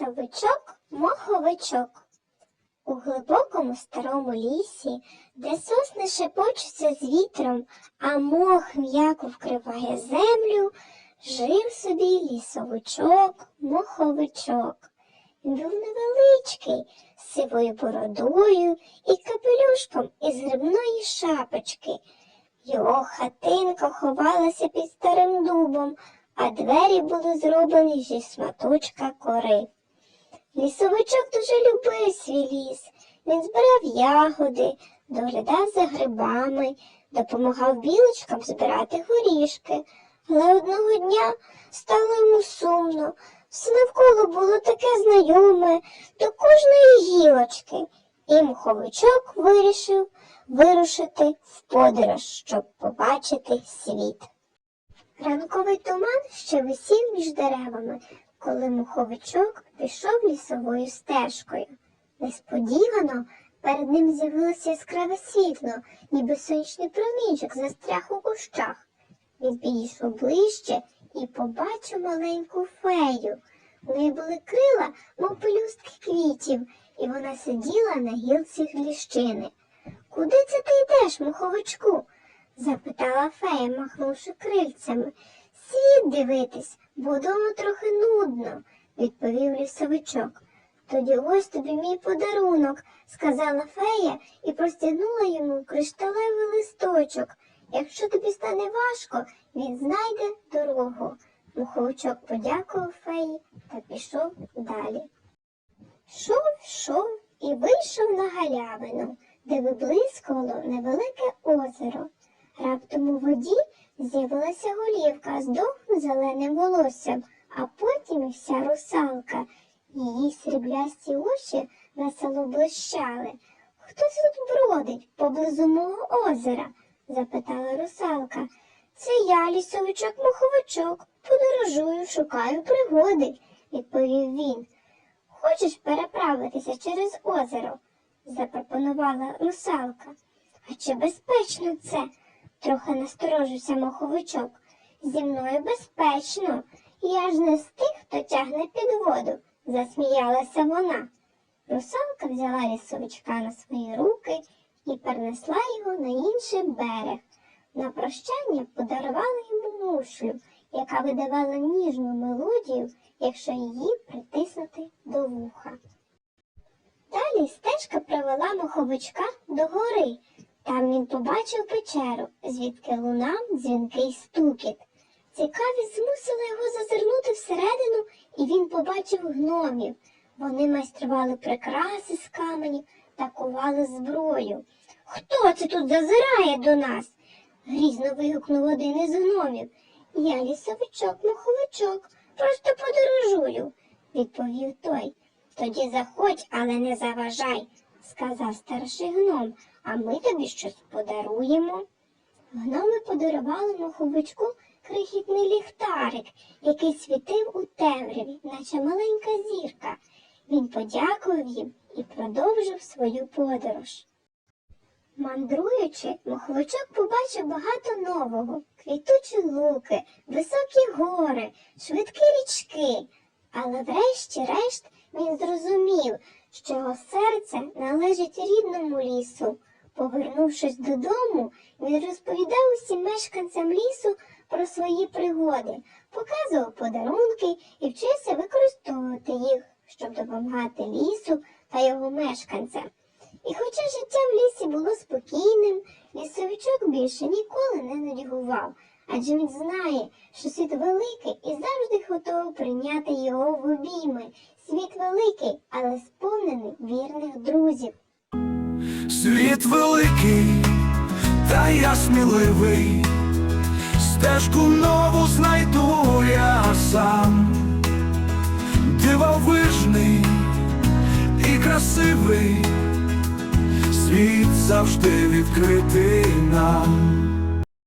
Лісовичок, моховичок. У глибокому старому лісі, де сосни шепочуться з вітром, а мох м'яко вкриває землю, жив собі лісовичок, моховичок. Він був невеличкий, з сивою бородою і капелюшком із грибної шапочки. Його хатинка ховалася під старим дубом, а двері були зроблені зі шматочка кори. Лісовичок дуже любив свій ліс. Він збирав ягоди, доглядав за грибами, допомагав білочкам збирати горішки. Але одного дня стало йому сумно. Все навколо було таке знайоме до кожної гілочки, і муховичок вирішив вирушити в подорож, щоб побачити світ. Ранковий туман ще висів між деревами, коли муховичок пішов лісовою стежкою. Несподівано перед ним з'явилося яскраве світло, ніби сонячний промінчик застряг у кущах. Він підійшов ближче і побачив маленьку фею. У неї були крила, мов пелюстки квітів, і вона сиділа на гілці гліщини. Куди це ти йдеш, муховичку? запитала фея, махнувши крильцями. Світ дивитись, бо вдома трохи нудно, відповів лісовичок. Тоді ось тобі мій подарунок, сказала фея і простягнула йому кришталевий листочок. Якщо тобі стане важко, він знайде дорогу. Муховичок подякував феї та пішов далі. Шов, йшов і вийшов на галявину, де виблискувало невелике озеро. Раптом у воді з'явилася голівка з довгим зеленим волоссям, а потім і вся русалка. Її сріблясті очі весело блищали. Хто тут бродить поблизу мого озера? запитала русалка. Це я, лісовичок моховичок, подорожую, шукаю пригоди, відповів він. Хочеш переправитися через озеро? запропонувала русалка. А чи безпечно це? Трохи насторожився моховичок. Зі мною безпечно. Я ж не з тих, хто тягне під воду, засміялася вона. Русалка взяла лісовичка на свої руки і перенесла його на інший берег. На прощання подарувала йому мушлю, яка видавала ніжну мелодію, якщо її притиснути до вуха. Далі стежка привела моховичка до гори. Там він побачив печеру, звідки лунав дзвінкий стукіт. Цікавість змусила його зазирнути всередину, і він побачив гномів. Вони майстрували прикраси з каменів та кували зброю. Хто це тут зазирає до нас? грізно вигукнув один із гномів. Я лісовичок, моховичок, просто подорожую, відповів той. Тоді заходь, але не заважай, сказав старший гном, а ми тобі щось подаруємо. Гноми подарували моховичку крихітний ліхтарик, який світив у темряві, наче маленька зірка. Він подякував їм і продовжив свою подорож. Мандруючи, моховичок побачив багато нового, квітучі луки, високі гори, швидкі річки. Але врешті-решт він зрозумів, що його серце належить рідному лісу. Повернувшись додому, він розповідав усім мешканцям лісу про свої пригоди, показував подарунки і вчився використовувати їх, щоб допомагати лісу та його мешканцям. І хоча життя в лісі було спокійним, лісовичок більше ніколи не нудьгував, адже він знає, що світ великий і завжди готовий прийняти його в обійми. Світ великий, але сповнений вірних друзів. Світ великий, та я сміливий, стежку нову знайду я сам, дивовижний і красивий, світ завжди відкритий нам.